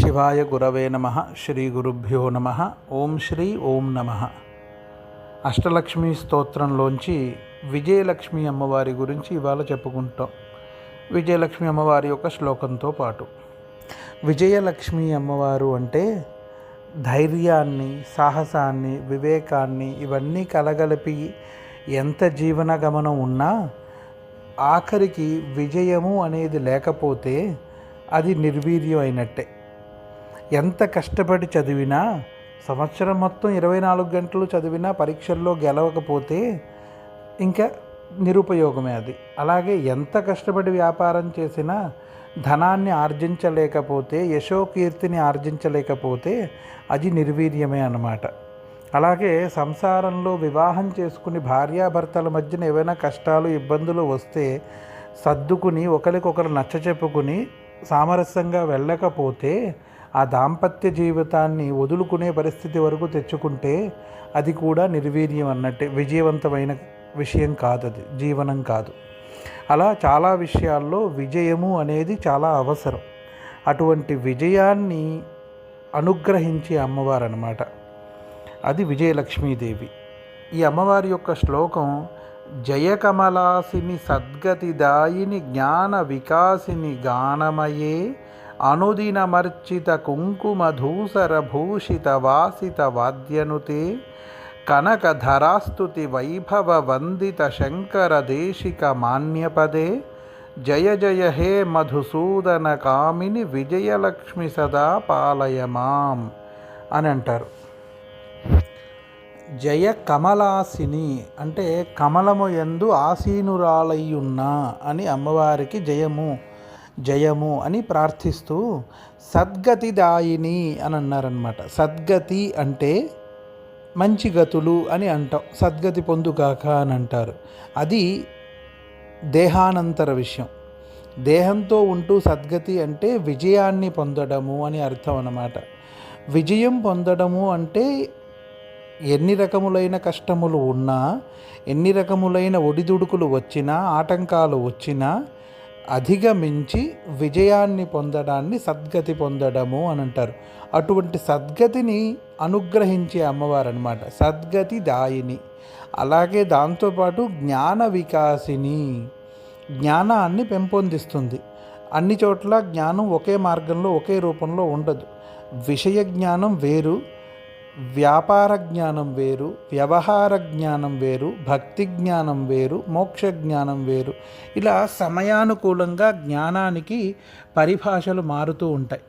శివాయ గురవే నమ శ్రీ గురుభ్యో నమ ఓం శ్రీ ఓం నమ. అష్టలక్ష్మి స్తోత్రంలోంచి విజయలక్ష్మి అమ్మవారి గురించి ఇవాళ చెప్పుకుంటాం. విజయలక్ష్మి అమ్మవారి యొక్క శ్లోకంతో పాటు. విజయలక్ష్మి అమ్మవారు అంటే ధైర్యాన్ని సాహసాన్ని వివేకాన్ని ఇవన్నీ కలగలిపి ఎంత జీవన గమనం ఉన్నా ఆఖరికి విజయము అనేది లేకపోతే అది నిర్వీర్యం అయినట్టే ఎంత కష్టపడి చదివినా సంవత్సరం మొత్తం ఇరవై నాలుగు గంటలు చదివినా పరీక్షల్లో గెలవకపోతే ఇంకా నిరుపయోగమే అది. అలాగే ఎంత కష్టపడి వ్యాపారం చేసినా ధనాన్ని ఆర్జించలేకపోతే యశోకీర్తిని ఆర్జించలేకపోతే అది నిర్వీర్యమే అన్నమాట. అలాగే సంసారంలో వివాహం చేసుకుని భార్యాభర్తల మధ్యన ఏవైనా కష్టాలు ఇబ్బందులు వస్తే సర్దుకుని ఒకరికొకరు నచ్చ చెప్పుకుని సామరస్యంగా వెళ్ళకపోతే ఆ దాంపత్య జీవితాన్ని వదులుకునే పరిస్థితి వరకు తెచ్చుకుంటే అది కూడా నిర్వీర్యం అన్నట్టే. విజయవంతమైన విషయం కాదు అది. జీవనం కాదు. అలా చాలా విషయాల్లో విజయము అనేది చాలా అవసరం. అటువంటి విజయాన్ని అనుగ్రహించే అమ్మవారు అనమాట అది విజయలక్ష్మీదేవి. ఈ అమ్మవారి యొక్క శ్లోకం జయకమలాసిని సద్గతిదాయిని జ్ఞాన వికాసిని గానమయే అనుదినమర్చిత కుంకుమధూసర భూషిత వాసిత వాద్యనుతే కనకధరాస్తుతి వైభవ వందిత శంకర దేశిక మాన్యపదే జయ జయ హే మధుసూదన కామిని విజయలక్ష్మి సదా పాలయమాం అని అంటారు. జయ కమలాసిని అంటే కమలము ఎందు ఆసీనురాలయ్యున్నా అని అమ్మవారికి జయము జయము అని ప్రార్థిస్తూ సద్గతిదాయిని అని అన్నారనమాట సద్గతి అంటే మంచి గతులు అని అంటాం. సద్గతి పొందుగాక అని అంటారు. అది దేహానంతర విషయం. దేహంతో ఉంటూ సద్గతి అంటే విజయాన్ని పొందడము అని అర్థం అన్నమాట. విజయం పొందడము అంటే ఎన్ని రకములైన కష్టములు ఉన్నా ఎన్ని రకములైన ఒడిదుడుకులు వచ్చినా ఆటంకాలు వచ్చినా అధిగమించి విజయాన్ని పొందడాన్ని సద్గతి పొందడము అని అంటారు. అటువంటి సద్గతిని అనుగ్రహించే అమ్మవారు అనమాట సద్గతి దాయిని. అలాగే దాంతోపాటు జ్ఞాన వికాసిని జ్ఞానాన్ని పెంపొందిస్తుంది. అన్ని చోట్ల జ్ఞానం ఒకే మార్గంలో ఒకే రూపంలో ఉండదు. విషయ జ్ఞానం వేరు వ్యాపార జ్ఞానం వేరు వ్యవహార జ్ఞానం వేరు భక్తి జ్ఞానం వేరు మోక్ష జ్ఞానం వేరు. ఇలా సమయానుకూలంగా జ్ఞానానికి పరిభాషలు మారుతూ ఉంటాయి.